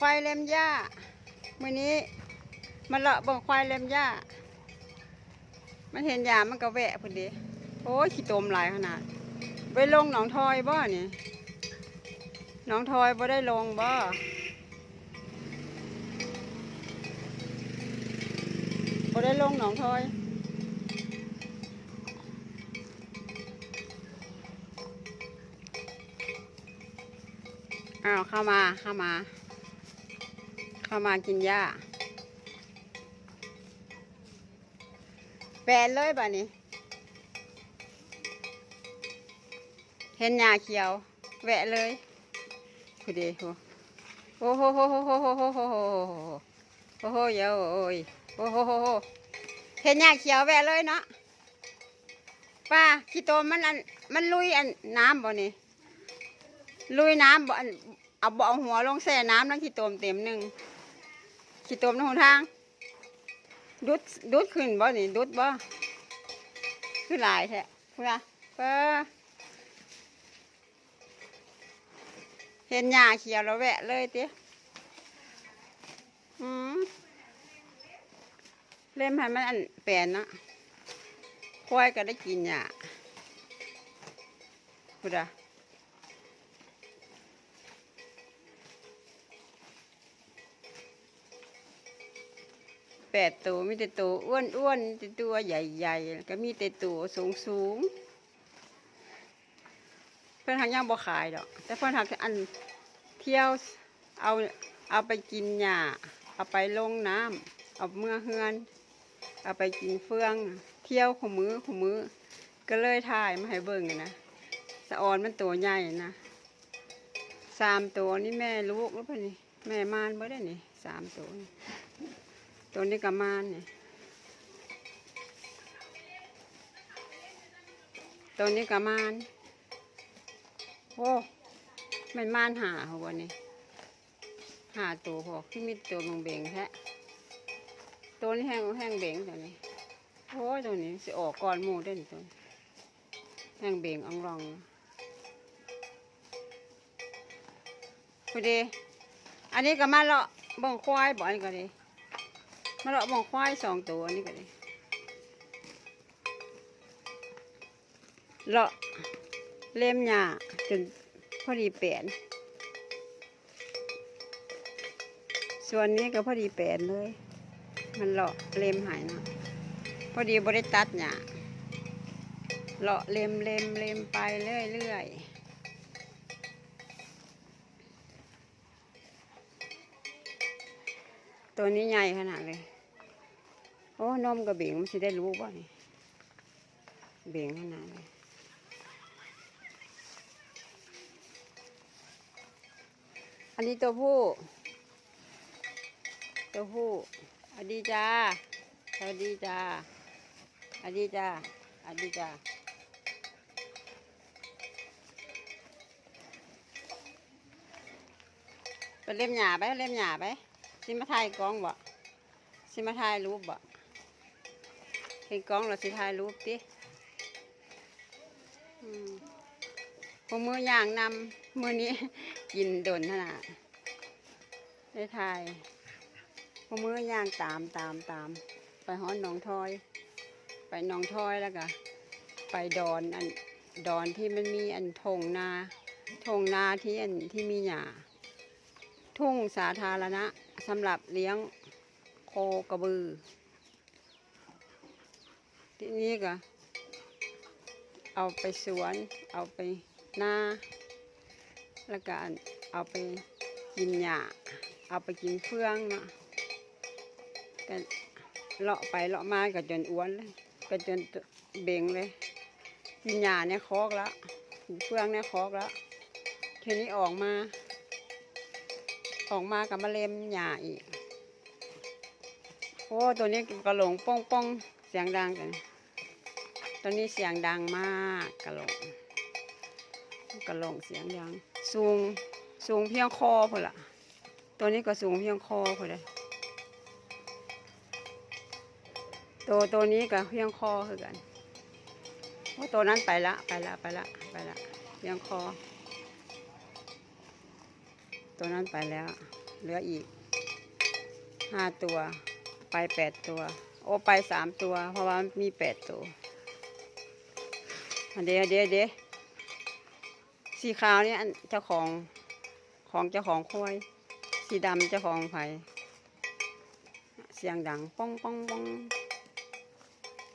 ควายเล็มหญ้ามื้อนี้มาเลาะบ่งควายเล็มหญ้า มันเห็นหญ้ามันก็แวะพอดีโอ้ยขี้ตมหลายขนาด ไปลงหนองทอยบ่นี่หนองทอยบ่ได้ลงบ่บ่ได้ลงหนองทอยอ้าวเข้ามาเข้ามา เข้ามากินหญ้าแปลนเลยบ่านี้ เห็นหญ้าเขียว แวะเลยคุณดีโอ้โหโอ้โหโอ้โหโอ้โหโอ้โหโอ้โหเยอะโอ้หโอ้โหโอ้โหเห็นหญ้าเขียวแวะเลยเนาะป้าขี้โตมันอันมันลุยอันน้ำบ่นี่ลุยน้ำบ่เอาบ่เอาหัวลงแส่น้ำนั่งขี้โตมเต็มหนึ่ง ขี้ตมในหนทาง ดุดดุดขึ้นบ่นี่ดุดบ่คือหลายแท้พูดนะเออเห็นหญ้าเขียวแล้วแวะเลยเตี้ยอืมเล่มให้มันอันแปลนเนาะควายก็ได้กินหญ้าพูดนะ แปดตัวมีแต่ตัวอ้วนอ้วนแต่ตัวใหญ่ๆก็มีแต่ตัวสูงสูงๆเพื่อนทางย่างบ่ขายดอก แต่เพื่อนทางอันเที่ยวเอาเอาไปกินหญ้าเอาไปลงน้ำเอาเมื่อเฮือน เอาไปกินเฟือง เที่ยวขมือขมือก็เลยถ่ายมาให้เบิ่งนะสะออนมันตัวใหญ่นะสามตัวนี่แม่ลูกแล้วปะนี่แม่มานบ่ได้นี่สามตัวนี่ ตัวนี้ก็มานเนี่ยตัวนี้ก็มานโอ้มันมานหาหัวนี่หาตัวหอกที่มีตัวบงเบงแท้ตัวนี้แห้งแห้งเบงตัวนี้โอ้ตัวนี้สิออกก่อนหมูเด่นตัวแห้งเบงอ่องรองพอดีอันนี้ก็มาเลาะบ่งควายบ่อันนี้ก็ดี มาเลาะมองควายสองตัวนี่ก็เลยเลาะเล่มหญ้าจนพอดีแปนส่วนนี้ก็พอดีแปนเลย มันเลาะเล่มหายนะพอดีบริตัดหญ้าเลาะเล็มเล็มเล็มไปเรื่อยเรื่อย ตัวนี้ใหญ่ขนาดเลย โอ้นมกับเบ่งมันสิได้รู้บ่นี่เบ่งขนาดเลยอันนี้ตัวผู้ ตัวผู้อดีจ้าสวัสดีจ้าอดีจ้าอดีจ้าไปเล่มหยาไปเล่มหยาไป สิมาถ่ายกล้องบ่สิมาถ่ายรูปบ่เห็นกล้องเราสิถ่ายรูปติอืมพวกมือย่างนำมือนี้กินโดนขนาดได้ถ่ายพวกมือย่างตามตามตาม ไปฮ้อนหนองทอย ไปหนองทอยแล้วก็ไปดอนอันดอนที่มันมีอันทงนาทงนาที่อันที่มีหญ้าทุ่งสาธารณะ สำหรับเลี้ยงโคกระบือ ทีนี้ก็เอาไปสวน เอาไปนาแล้วก็เอาไปกินหญ้าเอาไปกินเฟืองเนาะก็เลาะไปเลาะมาก็จนอ้วนเลยก็จนเบ่งเลย กินหญ้าเนี่ยคอกแล้วกินเฟืองเนี่ยคอกแล้วทีนี้ออกมา ออกมากับมาเล็มหญ้าอีก โอ้ ตัวนี้กระหลงป้องป้องเสียงดังกันตอนนี้เสียงดังมากกระหลงกระหลงเสียงดัง สูงสูงเพียงคอพอละตัวนี้ก็สูงเพียงคอพอเลยตัวตัวนี้ก็เพียงคอคือกันโอ้ตัวนั้นไปละไปละไปละไปละเพียงคอ ตัวนั้นไปแล้ว เหลืออีกห้าตัว ไปแปดตัว โอไปสามตัว เพราะว่ามีแปดตัวเดียวเดียวเดียวสีขาวนี่อันเจ้าของของเจ้าของควายสีดำเจ้าของไผ่เสียงดังป้องป้องป้อง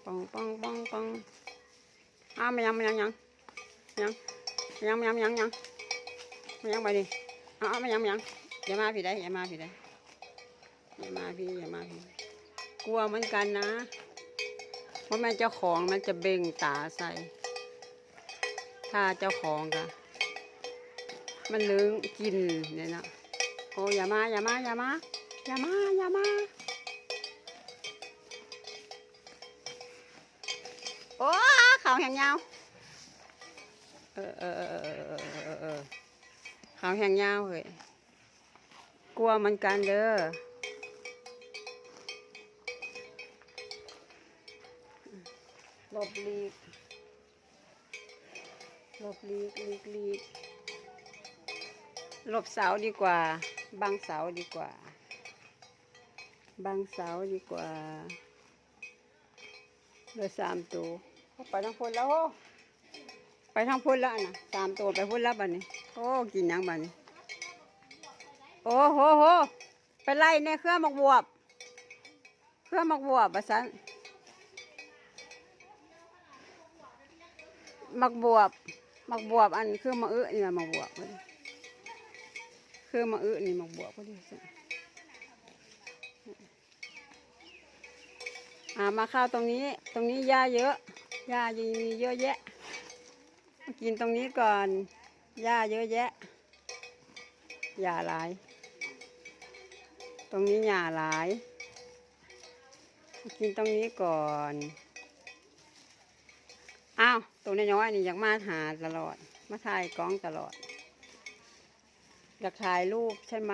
ป้องป้องป้องป้องอ้าวมายังไมายังยังยังยังยังยังยังมายังไปดิ เอาเอามายังไมายังอย่ามาพี่ได้อย่ามาพี่ได้อย่ามาพี่อย่ามาพี่กลัวเหมือนกันนะ เพราะแม่เจ้าของมันจะเบ่งตาใส่ ถ้าเจ้าของกะมันเลื้งกินเนี่ยนะโอ้อย่ามาอย่ามาอย่ามาอย่ามาอย่ามาโอ้เขาแหงยาวเออเออเออเออเออ เขาแหงยาวเฮ้ยกลัวมันกันเด้อหลบลีกหลบลีกลีกลีกหลบเสาดีกว่า บังเสาดีกว่า บังเสาดีกว่าเหลือสามตัวไปทางพุ่นแล้วโอ้ ไปทางพุ่นแล้วนะสามตัวไปพุ่นแล้วบัดนี้ โอ้กินยังบัดนี้ โอ้โหโหไปไล่ในเครื่องหมกบวบ เครื่องหมกบวบบัดซันมักบวบมักบวบอันคือมะอึนี่ล่ะมักบวบพอดีคือมะอึนี่มักบวบพอดีสิอ่ามาเข้าตรงนี้ ตรงนี้หญ้าเยอะหญ้ายังมีเยอะแยะ กินตรงนี้ก่อน หญ้าเยอะแยะ หญ้าหลาย ตรงนี้หญ้าหลาย กินตรงนี้ก่อน อ้าว ตัวน้อยๆนี่อยากมาหาตลอด มาถ่ายกล้องตลอด อยากถ่ายรูปใช่ไหม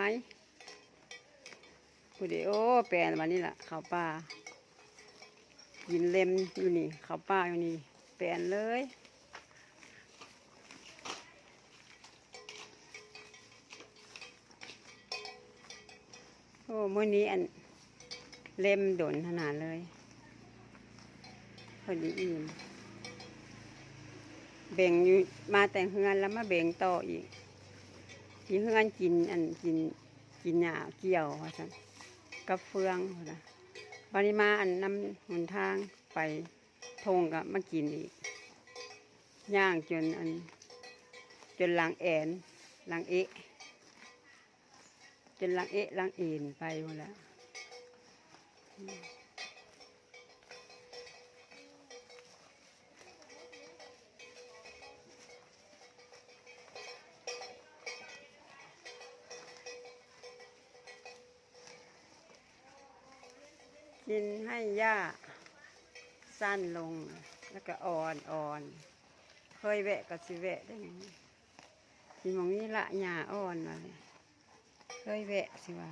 กูดี๋ยวแปลนวันนี้แหละเขาป้ากินเล็มอยู่นี่เขาป้าอยู่นี่แปลนเลย อ้มื่อนี้อันเล็มโดนขนาดเลย พอดีอิ่มแบ่งอยู่มาแต่เฮือนแล้วมาแบ่งต่ออีกที่เฮือนกินอันกินกินหญ้าเกี่ยวว่าซั่นกับเฟืองนวันนี้มาอันนำหนทางไปทงกับมากินอีก ย่างจนอัน จนหลังแอนหลังเอะ จนลังเอะลังเอ็นไปหมดแล้วกินให้หญ้าสั้นลงแล้วก็อ่อนอ่อนเคยแวะก็สิแวะได้ไงกินมองนี้ละหญ้าอ่อนเลย เคยแวะสิว่า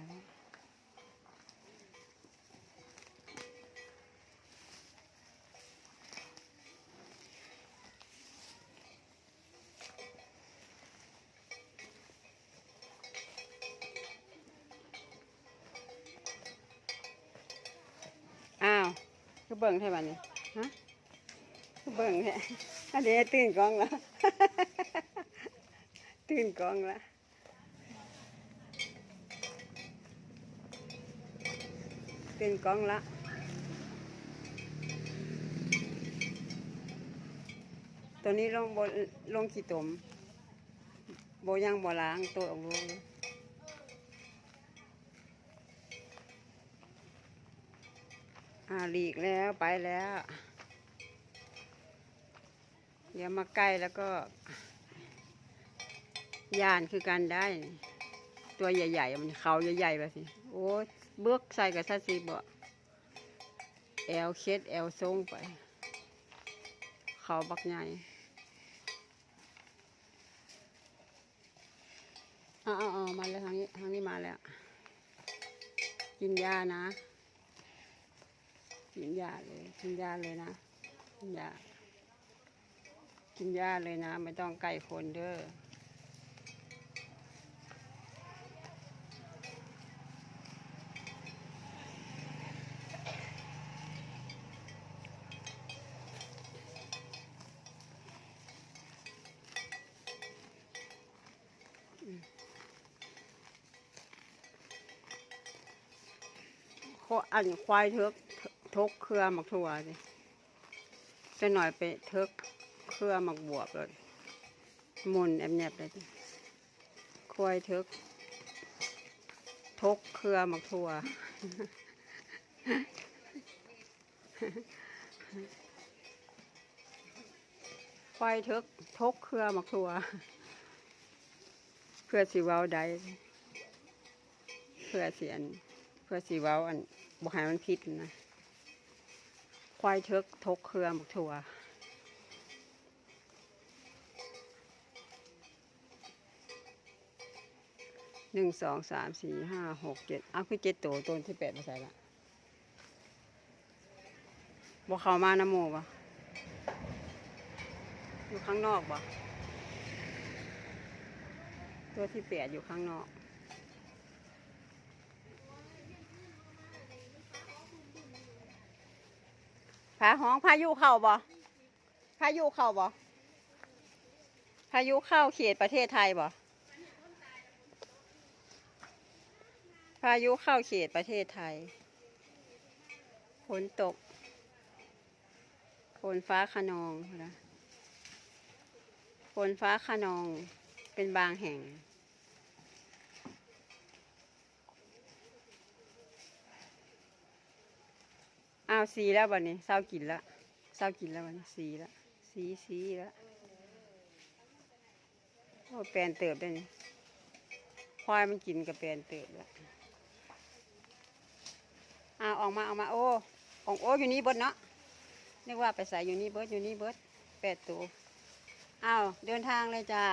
อ้าวคือเบิ่งใช่ป่ะนี่ฮะคือเบิ่งแท้อันนี้ตื่นกล้องแล้ว ตื่นกล้องแล้ว ตื่นกล้องละตัวนี้ลงบลงขี้ตมโบยังบ่ล้างตัวออกลงอ่าหลีกแล้วไปแล้ว เดี๋ยวมาใกล้แล้วก็ยานคือการได้ ตัวใหญ่ ๆ มันเขาใหญ่ๆแบบสิ โอ้ เบือกใส่กับซาซีบ่แอลเคสแอลทรงไป เขาบักใหญ่อ๋อาเอามาแล้วทางนี้ทางนี้มาแล้ว กินยานะ กินยาเลย กินยาเลยนะกินยากินยาเลยนะ ไม่ต้องใกล้คนเด้อ ขอันควายเทิกทกเครือหมักถั่วดิจะหน่อยไปเทิกเครือหมักบวบเลยมุนแอบแนบเลยควายเทิกทกเครือหมักถั่วควายเทิกทกเครือหมักถั่ว เพื่อสิเว้าได้เพื่อเสิอันเพื่อสีเว้าอันบกให้มันพิษนะควายเทิกทกเครือบักถั่วหนึ่งสองสามสี่ห้าหกเจ็ดอ้าวคือเจ็ดตัวตัวที่แปดมาใส่ละบอกเขามาน้ำโมบ่อยู่ข้างนอกบ่ ตัวที่แปดอยู่ข้างนอกพาห้องพายุเข้าบ่พายุเข้าบ่พายุเข้าเขตประเทศไทยบ่พายุเข้าเขตประเทศไทย ฝนตก ฝนฟ้าขนองนะ ฝนฟ้าขนองเป็นบางแห่ง อ้าวสีแล้วบัดนี้เศร้ากินละเศร้ากินแล้วบัดนี้สีละสีสีละโอ้แปลนเติบได้นี่ควายมันกินกับแปลนเติบละอ้าวออกมาออกมาโอ้ของโอ้อยู่นี่เบิดเนาะนึกว่าไปใส่อยู่นี่เบิดอยู่นี่เบิดแปดตัวอ้าวเดินทางเลยจ้า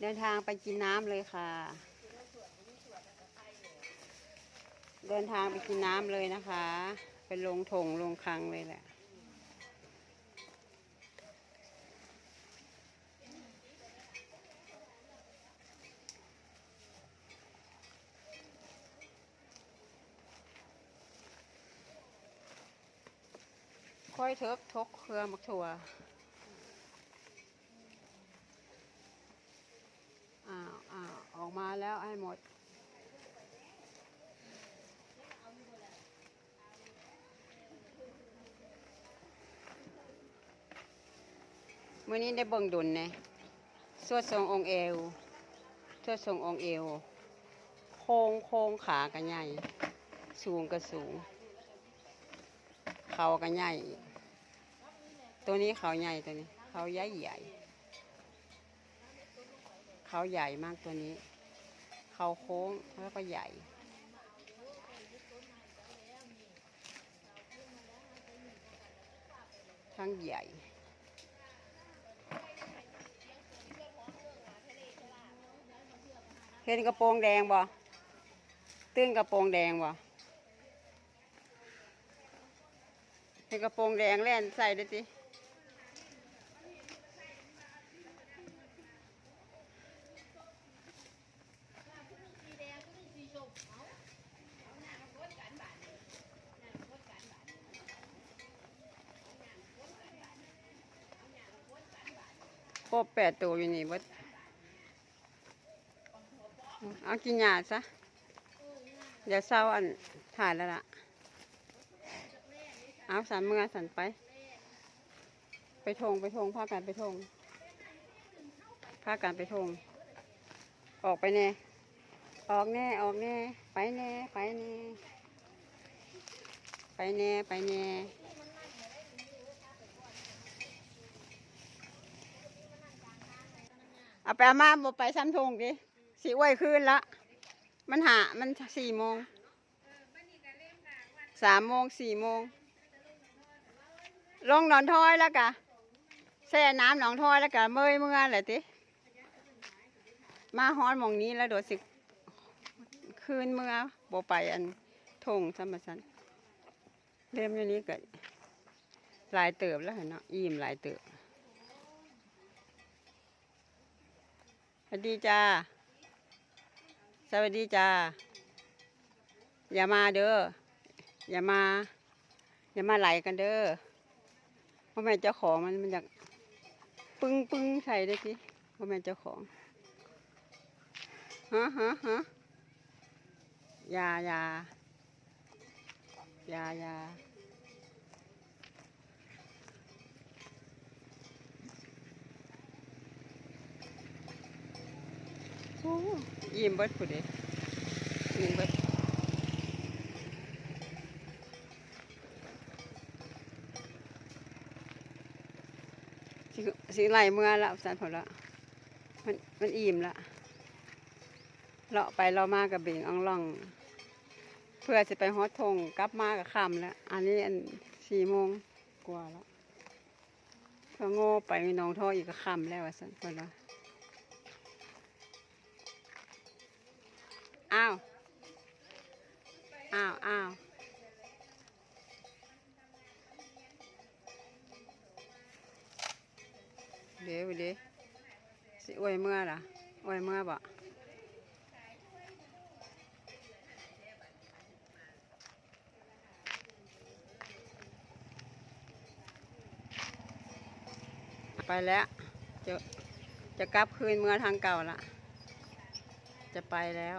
เดินทางไปกินน้ำเลยค่ะ เดินทางไปกินน้ำเลยนะคะ ไปลงถงลงคังเลยแหละค่อยเทิกทกเครือมักถั่วอ้าวอ้าวออกมาแล้วให้หมด มื่อนี้ได้เบิ่งดุลนี่ยสวดทรงองเอวสวดทรงองเอว โค้งโค้งขากันใหญ่ สูงก็สูง เขากันใหญ่ ตัวนี้เขาใหญ่ตัวนี้ เขาใหญ่ใหญ่ เขาใหญ่มากตัวนี้ เขาโค้งแล้วก็ใหญ่ทั้งใหญ่ เห็นกระโปรงแดงบ่ตื้นกระโปรงแดงบ่เห็นกระโปรงแดงแล่นใส่ได้สิครบแปดตัวอยู่นี่เบิด เอากินยาซะเดี๋ยวเศร้าอันถ่ายแล้วล่ะ เอาสันเมื่อสันไป ไปทงไปทงพากันไปทงพากันไปทง ออกไปแน่ ออกแน่ออกแน่ ไปแน่ไปแน่ ไปแน่ไปแน่เอาไปเอามาบอไปซ้ำทงดิ สีอ้วยคืนละ มันหามันสี่โมงสามโมงสี่โมง ลงหนอนท้อยแล้วกะแช่น้ำหนองท้อยแล้วกะเมยเมื่อแหละติมาฮ้อนมองนี้แล้วโดดสิคืนเมื่อบ่ไปอันทงสมสันเล่มอยู่นี้ก็ลายเติบแล้วเห็นเนาะอิ่มลายเติบสวัสดีจ้า สวัสดีจ้า อย่ามาเด้อ อย่ามา อย่ามาไหลกันเด้อเพราะแม่เจ้าของมันมันอยากปึ้งปึ้งใส่ได้สิเพราะแม่เจ้าของ ฮะฮะฮะอย่าอย่ายายาโอ้ ยิ้มเบิดผู้เดยิ้มเบิดสิสิไหลเมื่อละสันพอละมันมันอิ่มละเลาะไปเราะมากับเบ่งอ่องล่อง เพื่อจะไปฮอดทงกลับมากับคำแล้ว อันนี้อันสี่โมงกว่าแล้วเพื่อโง่ไปน้องท่ออีกก็ค่ำแล้วสันเพิ่นว่ อ้าว อ้าว อ้าว เดี๋ยวเดี๋ยวสิอวยเมื่อล่ะอวยเมื่อบ่ไปแล้ว จะจะกลับคืนเมื่อทางเก่าละจะไปแล้ว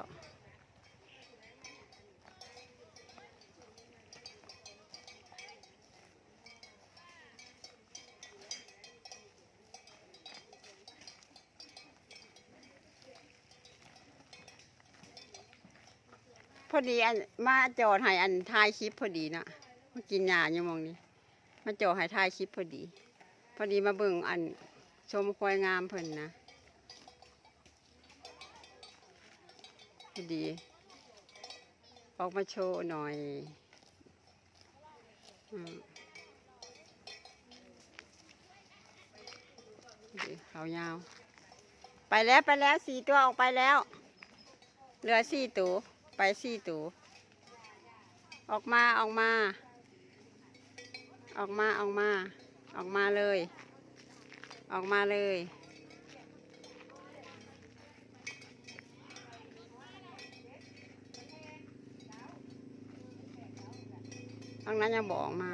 อดีอันมาจอดให้อันถ่ายคลิปพอดีนะมากินยาอยู่มองนี้ มาจอดให้ถ่ายคลิปพอดี พอดีมาเบิ่งอันชมควายงามเพิ่นนะพอดี ออกมาโชว์หน่อยอืมเขายาว ไปแล้วไปแล้วสี่ตัวออกไปแล้ว เหลือสี่ตัว ไปสี่ตัวออกมาออกมา ออกมาออกมา ออกมาเลย ออกมาเลยทางนั้นยังบอกมา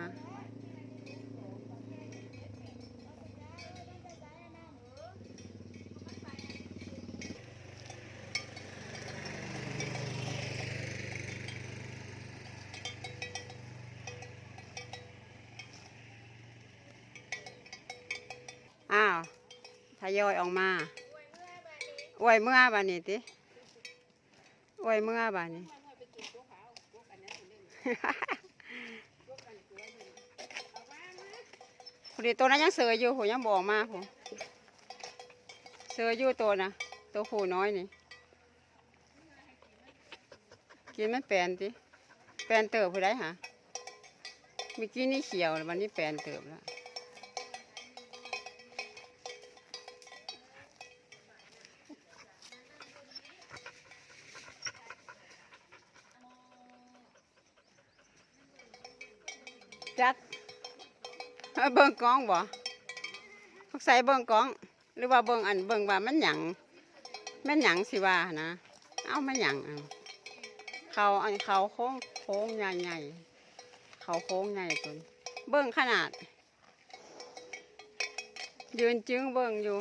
อ้าว ทยอยออกมาอวยเมื่อบานี้ติอวยเมื่อบานนี้พอดีตัวนั้นยังเสืออยู่ผมยังบอกมาผมเสืออยู่ตัวนะตัวผูน้อยนี่ กินมันแปลนติแปลนเติบผู้ได้หะเมื่อกี้นี่เขียววันนี้แปลนเติบแล้ว จักเอาเบิ่งกองบ่พวกใส่เบิ่งกอง หรือว่าเบิ่งอันเบิ่งว่ามันหยังม่นหยังสิว่านะ เอามันหยังเขาอันเขาโค้งโค้งใหญ่ๆเขาโค้งใหญ่ตัวนี้เบิ่งขนาด ยืนจึงเบิ่งอยู่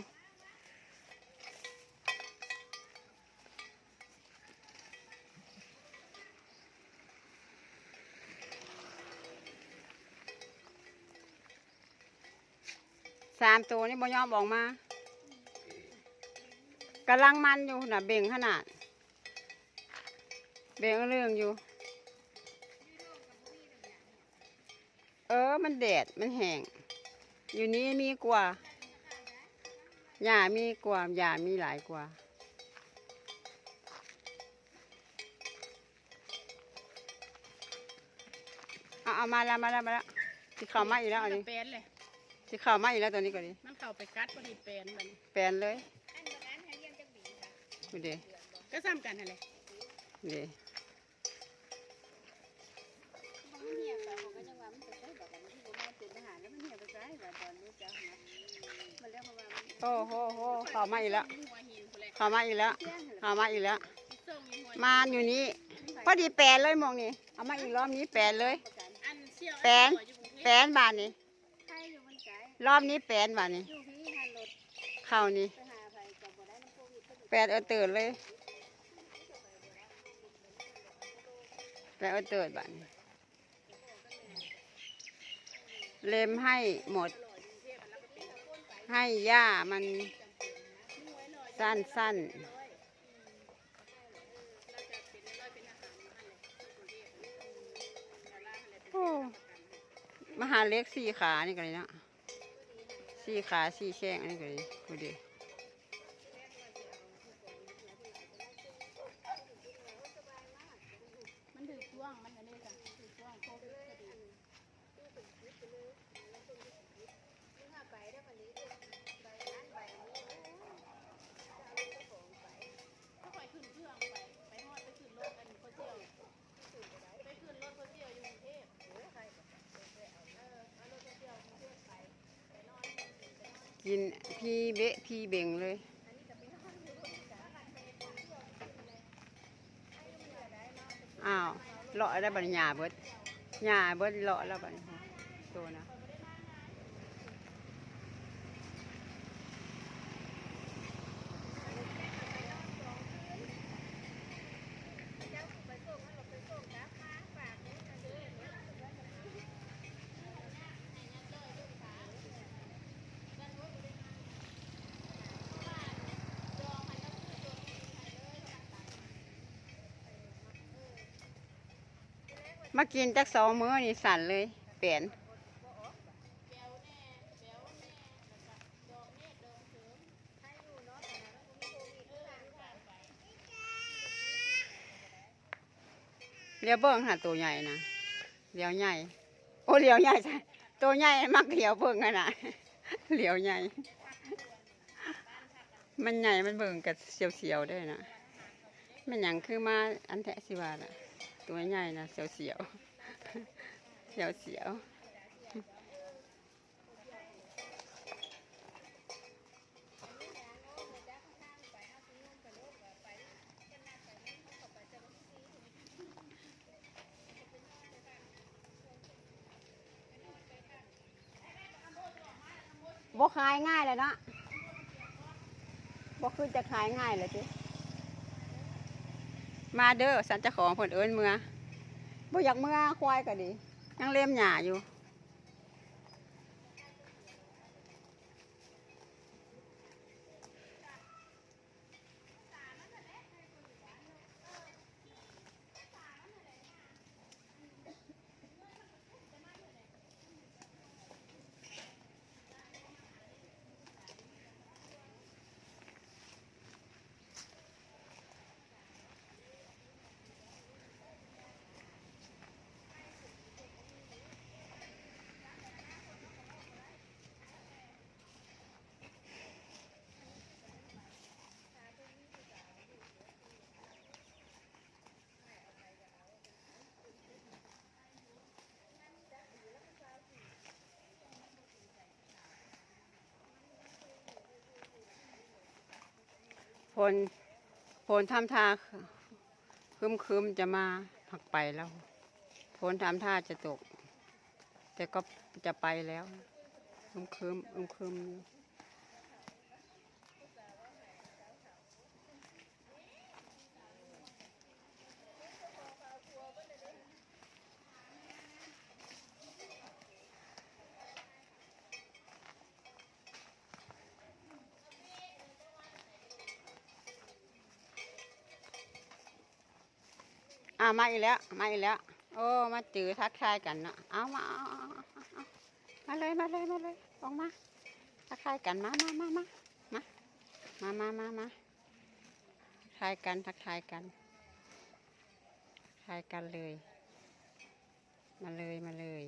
ามตัวนี่บ่ยอมออกมากำลังมันอยู่นะเบ่งขนาด เบ่งเรื่องอยู่ เออมันแดดมันแห้งอยู่นี้มีกว่าหญ้ามีกว่าหญ้ามีหลายกว่าเอาเอามาแล้วมาแล้วมาแล้วสิเขามาอีกแล้วอันนี้ สิเข้ามาอีกแล้วตัวนี้ก็ดีมันเข้าไปกัดพอดีแปลนมันแปลนเลยดูดิก็ซ้ำกันนั่นแหละดูดิโอ้โหโหเข้ามาอีกแล้วหัวหินพุ่นแหละเข้ามาอีกแล้วเข้ามาอีกแล้วส่งมีหัวมาอยู่นี่พอดีแปลนเลยมองนี่เอามาอีกรอบนี้แปลนเลยอันเชี่ยวแปลนอัอยู่ก รอบนี้แปดบาทนี่อนี่เข้านี่แปลนเอแปดเอาเติร์ดเลยแปดเออเติร์ดบาทนี่เล็มให้หมด ให้หญ้ามันสั้นสั้นมหาเล็กสี่ขานี่กันเลยนะ สี่ขาสี่แข้งอันนี้ก็เลยดูดิ มันถือช่วงมันอันนี้จ้ะถือช่วงโควิดพอดีก็ไปขึ้นเครื่องไปไปฮอดไปขึ้นรถอันโคเชียวไปขึ้นรถโคเชียวอยู่กรุงเทพเออเอารถโคเชียวกรุงเทพไปไปนอน กินพี่เบะพี่เบ่งเลย อ้าวเลาะได้บัญญาเบิดหญ้าเบิดเลาะแล้วบัดนี้ตัวนะ มากินจักสองมื้อนี่สั่นเลย เปลี่ยนเรียวเบิ้งหาตัวใหญ่นะเรียวใหญ่ โอ้เรียวใหญ่ใช่ตัวใหญ่มักเรียวเบิ้งกันนะเรียวใหญ่ มันใหญ่มันเบิ่งกับเสียวๆได้นะมันหยังคือมาอันแทะสิว่าล่ะ ตัวใหญ่นะเสียวเสียวเสียวเสียวบ่ขายง่ายเลยเนาะบ่คือจะขายง่ายเลยจิ มาเด้อสันเจะของเพิ่นเอิญเมื่อบ่อยากเมื่อควายก็ดียังเล่มหยาอยู่ พลพลทำท่าคึมคึมจะมาผักไปแล้วพลทำท่าจะตก แต่ก็จะไปแล้วคึมคึมคึมคึมามาอีกแล้วมาอีกแล้ว โอ้มาจือทักทายกันเนาะเอามาเอามาเลยมาเลยมาเลยออกมาทักทายกันมามามามามามามามามาทักทายกันทักทายกันทักทายกันเลย มาเลยมาเลย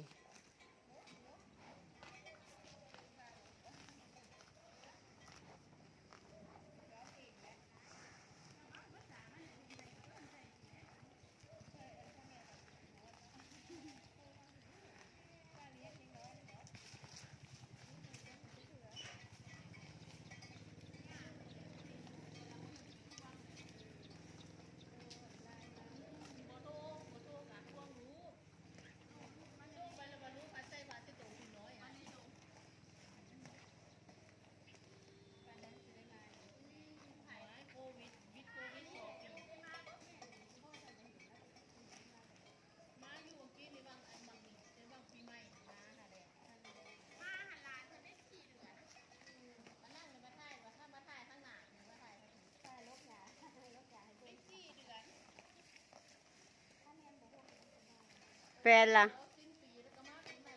นล่ะ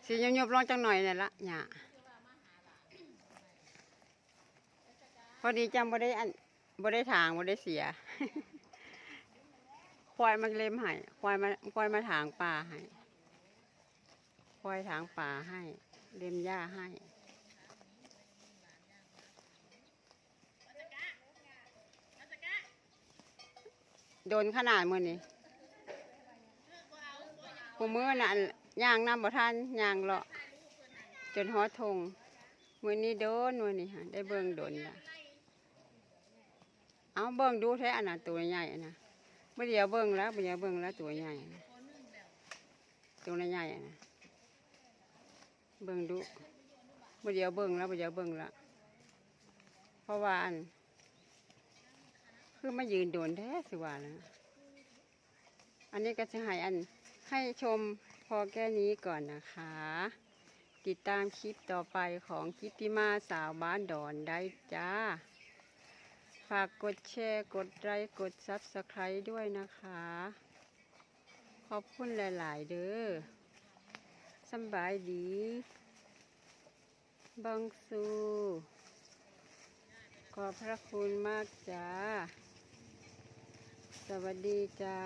สิยบๆลงจังหน่อยนี่นละหย่าพอดีจำบ่ได้อันบ่ได้ถางบ่ได้เสีย ควายมันเล็มให้ควายมาควายมาถางป่าให้ควายถางป่าให้ เล็มหญ้าให้โดนขนาดมือนี่ ผู้มือน่ะย่างน้ำบ่ทันย่างเลาะจนฮอดทงมือนี้โดนมือนี้ฮะได้เบิ่งโดนละเอาเบิ่งดูแท้อันน่ะตัวใหญ่นะเมื่อเดียวเบิ่งแล้วเมื่อเดียวเบิ่งแล้วตัวใหญ่นะตัวใหญ่นะเบิ่งดูเมื่อเดียวเบิ่งแล้วเมื่อเดียวเบิ่งล้วเพราะว่าอันคือมายืนโดนแท้สิว่าแล้วอันนี้ก็จะให้อัน ให้ชมพอแค่นี้ก่อนนะคะ ติดตามคลิปต่อไปของกิติมาสาวบ้านดอนได้จ้า ฝากกดแชร์ กดไลค์กดซับสไครต์ด้วยนะคะ ขอบคุณหลาย ๆ เด้อสบายดีบังสูขอบพระคุณมากจ้า สวัสดีจ้า